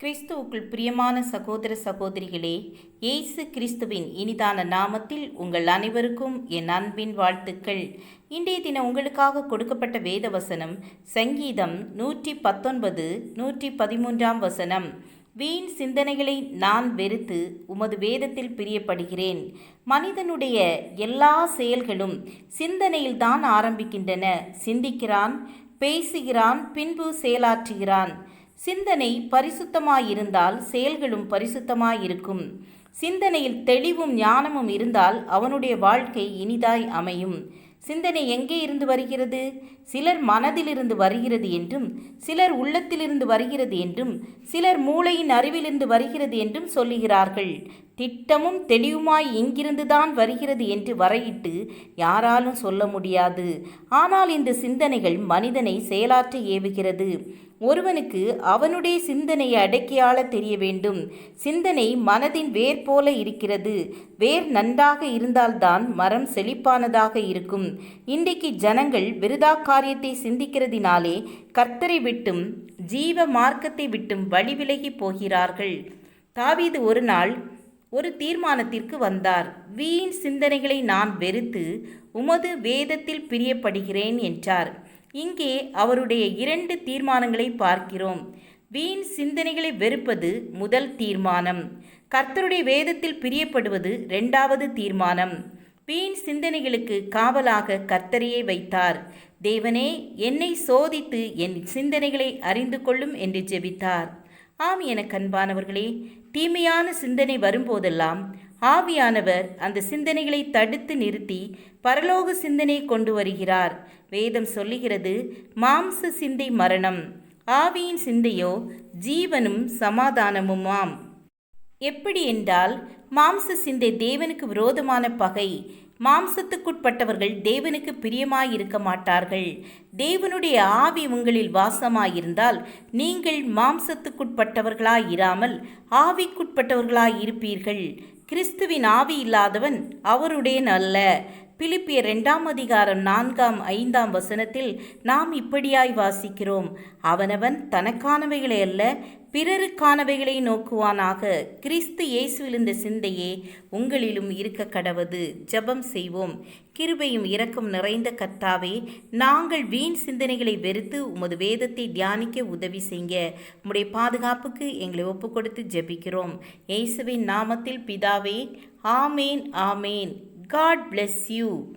கிறிஸ்துவுக்குள் பிரியமான சகோதர சகோதரிகளே இயேசு கிறிஸ்துவின் இனிதான நாமத்தில் உங்கள் அனைவருக்கும் என் அன்பின் வாழ்த்துக்கள். இன்றைய தினம் உங்களுக்காக கொடுக்கப்பட்ட வேத வசனம் சங்கீதம் நூற்றி பத்தொன்பது நூற்றி பதிமூன்றாம் வசனம். வீண் சிந்தனைகளை நான் வெறுத்து உமது வேதத்தில் பிரியப்படுகிறேன். மனிதனுடைய எல்லா செயல்களும் சிந்தனையில்தான் ஆரம்பிக்கின்றன. சிந்திக்கிறான் பேசுகிறான் பின்பு செயலாற்றுகிறான். சிந்தனை பரிசுத்தமாயிருந்தால் செயல்களும் பரிசுத்தமாயிருக்கும். சிந்தனையில் தெளிவும் ஞானமும் இருந்தால் அவனுடைய வாழ்க்கை இனிதாய் அமையும். சிந்தனை எங்கே இருந்து வருகிறது? சிலர் மனதிலிருந்து வருகிறது என்றும் சிலர் உள்ளத்திலிருந்து வருகிறது என்றும் சிலர் மூளையின் அறிவிலிருந்து வருகிறது என்றும் சொல்லுகிறார்கள். திட்டமும் தெளிவுமாய் இங்கிருந்துதான் வருகிறது என்று வரையிட்டு யாராலும் சொல்ல முடியாது. ஆனால் இந்த சிந்தனைகள் மனிதனை செயலாற்ற ஏவுகிறது. ஒருவனுக்கு அவனுடைய சிந்தனையை அடக்கியாள தெரிய வேண்டும். சிந்தனை மனதின் வேர் போல இருக்கிறது. வேர் நன்றாக இருந்தால்தான் மரம் செழிப்பானதாக இருக்கும். இன்றைக்கு ஜனங்கள் விருதா காரியத்தை சிந்திக்கிறதினாலே கர்த்தரை விட்டும் ஜீவ மார்க்கத்தை விட்டும் வழிவிலகி போகிறார்கள். தாவீது ஒரு நாள் ஒரு தீர்மானத்திற்கு வந்தார். வீண் சிந்தனைகளை நான் வெறுத்து உமது வேதத்தில் பிரியப்படுகிறேன் என்றார். இங்கே அவருடைய இரண்டு தீர்மானங்களை பார்க்கிறோம். வீண் சிந்தனைகளை வெறுப்பது முதல் தீர்மானம். கர்த்தருடைய வேதத்தில் பிரியப்படுவது இரண்டாவது தீர்மானம். வீண் சிந்தனைகளுக்கு காவலாக கர்த்தரையே வைத்தார். தேவனே என்னை சோதித்து என் சிந்தனைகளை அறிந்து கொள்ளும் என்று ஜெபித்தார். ஆம் என கண்பானவர்களே தீமையான சிந்தனை வரும்போதெல்லாம் ஆவியானவர் அந்த சிந்தனைகளை தடுத்து நிறுத்தி பரலோக சிந்தனை கொண்டு வருகிறார். வேதம் சொல்லுகிறது மாம்ச சிந்தை மரணம் ஆவியின் சிந்தையோ ஜீவனும் சமாதானமுமாம். எப்படி என்றால் மாம்ச சிந்தை தேவனுக்கு விரோதமான பகை மாம்சத்துக்குட்பட்டவர்கள் தேவனுக்கு பிரியமாயிருக்க மாட்டார்கள். தேவனுடைய ஆவி உங்களில் வாசமாயிருந்தால் நீங்கள் மாம்சத்துக்குட்பட்டவர்களாயிராமல் ஆவிக்குட்பட்டவர்களாயிருப்பீர்கள். கிறிஸ்துவின் ஆவி இல்லாதவன் அவருடைய நல்ல பிலிப்பிய ரெண்டாம் அதிகாரம் நான்காம் ஐந்தாம் வசனத்தில் நாம் இப்படியாய் வாசிக்கிறோம். அவனவன் தனக்கானவைகளை அல்ல பிறருக்கானவைகளை நோக்குவானாக. கிறிஸ்து இயேசுவில் இந்த சிந்தையே உங்களிலும் இருக்க கடவது. ஜபம் செய்வோம். கிருபையும் இரக்கம் நிறைந்த கர்த்தாவே நாங்கள் வீண் சிந்தனைகளை வெறுத்து உமது வேதத்தை தியானிக்க உதவி செய்ய உம்முடைய பாதுகாப்புக்கு எங்களை ஒப்பு கொடுத்து ஜெபிக்கிறோம். இயேசுவின் நாமத்தில் பிதாவே ஆமேன் ஆமேன். God bless you.